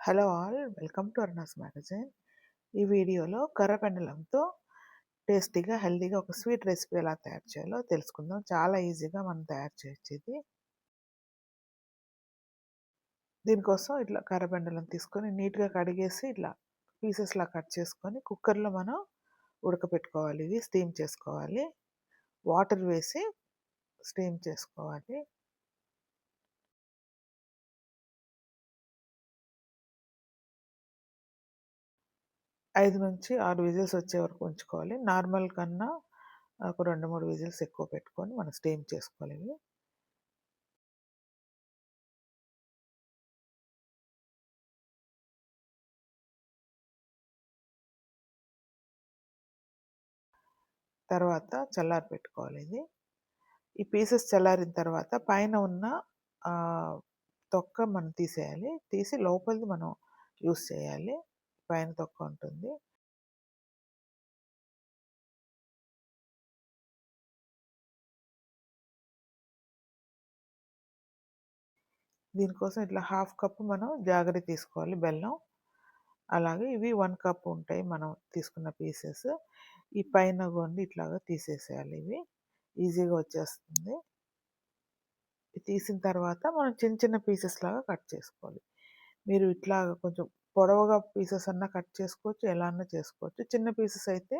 Hello all welcome to అర్నాస్ magazine. ఈ వీడియోలో కర్రపెండలంతో టేస్టీగా హెల్తీగా ఒక స్వీట్ రెసిపీ ఎలా తయారు చేయాలో తెలుసుకుందాం. చాలా ఈజీగా మనం తయారు చేసేది. దీనికోసం ఇట్లా కర్రపెండలం తీసుకొని నీట్గా కడిగేసి ఇట్లా పీసెస్లా కట్ చేసుకొని కుక్కర్లో మనం ఉడకపెట్టుకోవాలి. ఇవి స్టీమ్ చేసుకోవాలి. వాటర్ వేసి స్టీమ్ చేసుకోవాలి. ఐదు నుంచి ఆరు విజిల్స్ వచ్చే వరకు ఉంచుకోవాలి. నార్మల్ కన్నా ఒక రెండు మూడు విజిల్స్ ఎక్కువ పెట్టుకొని మనం స్టీమ్ చేసుకోవాలి ఇవి. తర్వాత చల్లారి పెట్టుకోవాలి ఇది. ఈ పీసెస్ చల్లారిన తర్వాత పైన ఉన్న తొక్క మనం తీసేయాలి. తీసి లోపలిది మనం యూస్ చేయాలి. పైన తొక్క ఉంటుంది. దీనికోసం ఇట్లా హాఫ్ కప్ మనం జాగ్రత్త తీసుకోవాలి. బెల్లం అలాగే ఇవి వన్ కప్ ఉంటాయి మనం తీసుకున్న పీసెస్. ఈ పైన గొండి ఇట్లాగా తీసేసేయాలి ఇవి. ఈజీగా వచ్చేస్తుంది. తీసిన తర్వాత మనం చిన్న చిన్న పీసెస్ లాగా కట్ చేసుకోవాలి. మీరు ఇట్లా కొంచెం పొడవుగా పీసెస్ అన్నా కట్ చేసుకోవచ్చు ఎలా అన్నా చేసుకోవచ్చు. చిన్న పీసెస్ అయితే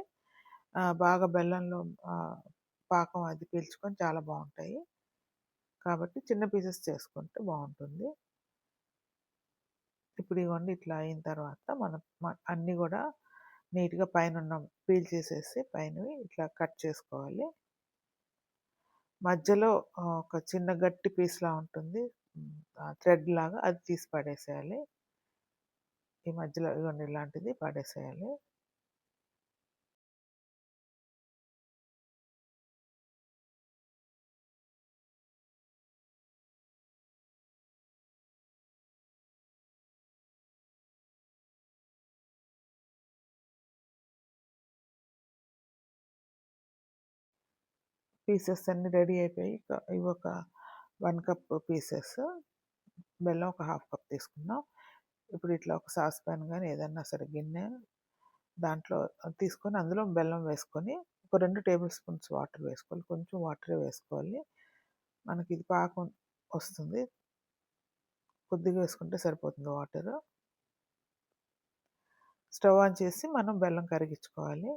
బాగా బెల్లంలో పాకం అది పీల్చుకొని చాలా బాగుంటాయి. కాబట్టి చిన్న పీసెస్ చేసుకుంటే బాగుంటుంది. ఇప్పుడు ఇవ్వండి ఇట్లా అయిన తర్వాత మనం అన్నీ కూడా నీట్గా పైన ఉన్న పీల్ చేసేసి పైనవి ఇట్లా కట్ చేసుకోవాలి. మధ్యలో ఒక చిన్న గట్టి పీస్లా ఉంటుంది. థ్రెడ్ లాగా అది తీసి పడేసేయాలి. ఈ మధ్యలో ఇవన్నీ ఇలాంటిది పాడేసేయాలి. పీసెస్ అన్నీ రెడీ అయిపోయి ఇవి ఒక వన్ కప్ పీసెస్ బెల్లం ఒక హాఫ్ కప్ తీసుకున్నాం ఇప్పుడు ఇట్లా ఒక సాస్పాన్ కానీ ఏదన్నా సరే గిన్నె దాంట్లో తీసుకొని అందులో బెల్లం వేసుకొని ఒక రెండు టేబుల్ స్పూన్స్ వాటర్ వేసుకోవాలి. కొంచెం వాటర్ వేసుకోవాలి. మనకి ఇది పాకం వస్తుంది. కొద్దిగా వేసుకుంటే సరిపోతుంది వాటర్. స్టవ్ ఆన్ చేసి మనం బెల్లం కరిగించుకోవాలి.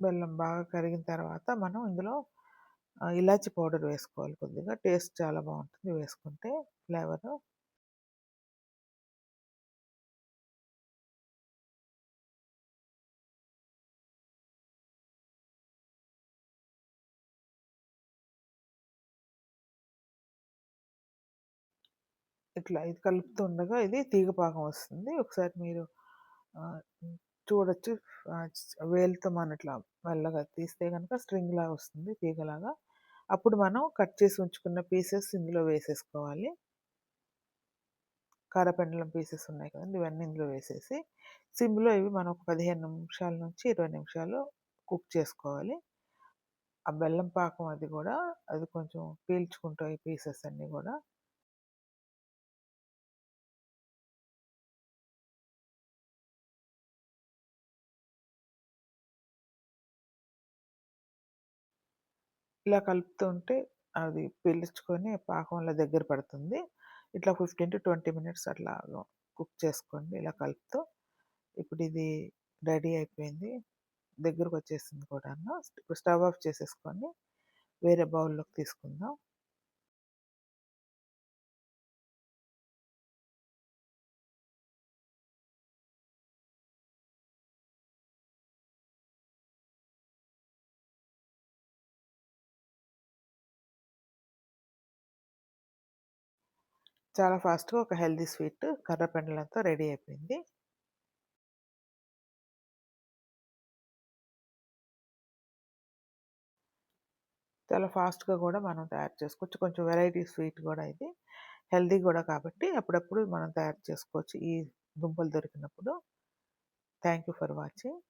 బెల్లం బాగా కరిగిన తర్వాత మనం ఇందులో ఇలాచి పౌడర్ వేసుకోవాలి కొద్దిగా. టేస్ట్ చాలా బాగుంటుంది. వేసుకుంటే ఫ్లేవర్ ఇట్లా ఇది కలుపుతుండగా ఇది తీగపాకం వస్తుంది. ఒకసారి మీరు చూడొచ్చు. వేలుతో మనం ఇట్లా మెల్లగా తీస్తే కనుక స్ట్రింగ్ లాగా వస్తుంది తీగలాగా. అప్పుడు మనం కట్ చేసి ఉంచుకున్న పీసెస్ ఇందులో వేసేసుకోవాలి. కారపెండలం పీసెస్ ఉన్నాయి కదండి ఇవన్నీ ఇందులో వేసేసి సిమ్లో ఇవి మనం ఒక పదిహేను నిమిషాల నుంచి ఇరవై నిమిషాలు కుక్ చేసుకోవాలి. ఆ బెల్లం పాకం అది కూడా అది కొంచెం పీల్చుకుంటాయి పీసెస్ అన్నీ కూడా. ఇలా కలుపుతుంటే అది పీల్చుకొని పాకంలో దగ్గర పడుతుంది. ఇట్లా ఫిఫ్టీన్ టు ట్వంటీ మినిట్స్ అట్లా కుక్ చేసుకోండి. ఇలా కలుపుతూ ఇప్పుడు ఇది రెడీ అయిపోయింది. దగ్గరకు వచ్చేసింది కూడా ఇప్పుడు స్టవ్ ఆఫ్ చేసేసుకొని వేరే బౌల్లోకి తీసుకుందాం. చాలా ఫాస్ట్గా ఒక హెల్దీ స్వీట్ కర్రపెండలంతో రెడీ అయిపోయింది. చాలా ఫాస్ట్గా కూడా మనం తయారు చేసుకోవచ్చు. కొంచెం వెరైటీ స్వీట్ కూడా ఇది. హెల్దీ కూడా కాబట్టి అప్పుడప్పుడు మనం తయారు చేసుకోవచ్చు. ఈ దుంపలు దొరికినప్పుడు. Thank you for watching.